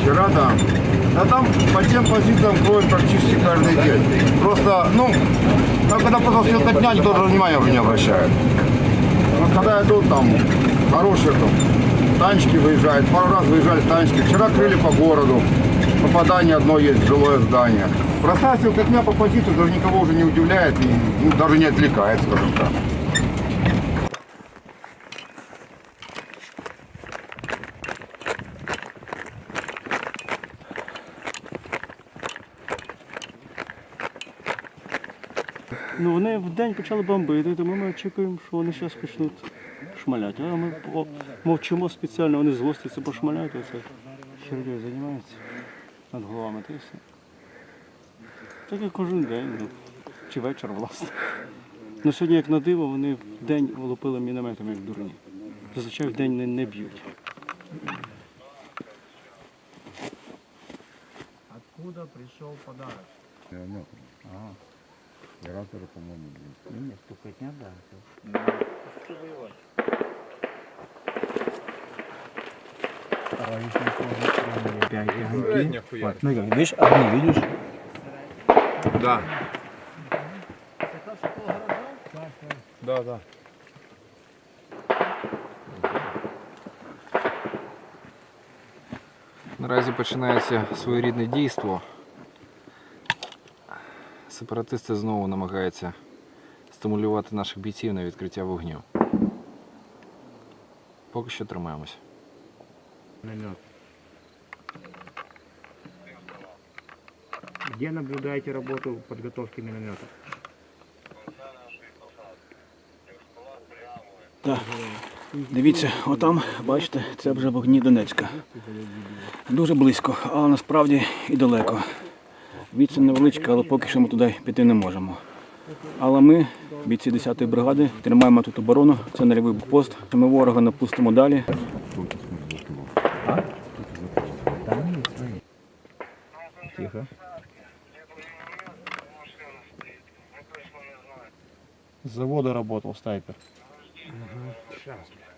Вчера, да. Да там по тем позициям кроют практически каждый день. Просто, ну, ну, когда просто светотня, никто даже внимания уже не обращает. Вот когда идут там хорошие там, танчики выезжают, пару раз выезжали танчики. Вчера крыли по городу. Попадание одно есть, жилое здание. Простая светотня по позиции даже никого уже не удивляет и ну, даже не отвлекает, скажем так. Ну вони в день почали бомбити, тому ми очікуємо, що вони зараз почнуть шмаляти. А ми по- мовчимо спеціально, вони злостяться пошмаляють, оце хернею займаються над головами та все. Так як кожен день, ну, чи вечір, власне. Ну сьогодні, як на диво, вони в день лупили мінометами, як дурні. Зазвичай в день не, не б'ють. Откуда пришел подарок? Ні, стукотня, да. Ну, как, видишь, огни, видишь? Да. Да, да. Наразі починається своєрідне дійство. Сепаратисти знову намагаються стимулювати наших бійців на відкриття вогню. Поки що тримаємося. Намет. Где наблюдаете работу подготовки миномета? Так. Дивіться, отам, бачите, це вже вогні Донецька. Дуже близько, але насправді і далеко. Відстань невеличка, але поки що ми туди піти не можемо. Але ми, бійці 10-ї бригади, тримаємо тут оборону, це нульовий пост. Ми ворога напустимо далі. Тихо. З заводу працював снайпер. Сейчас, бля.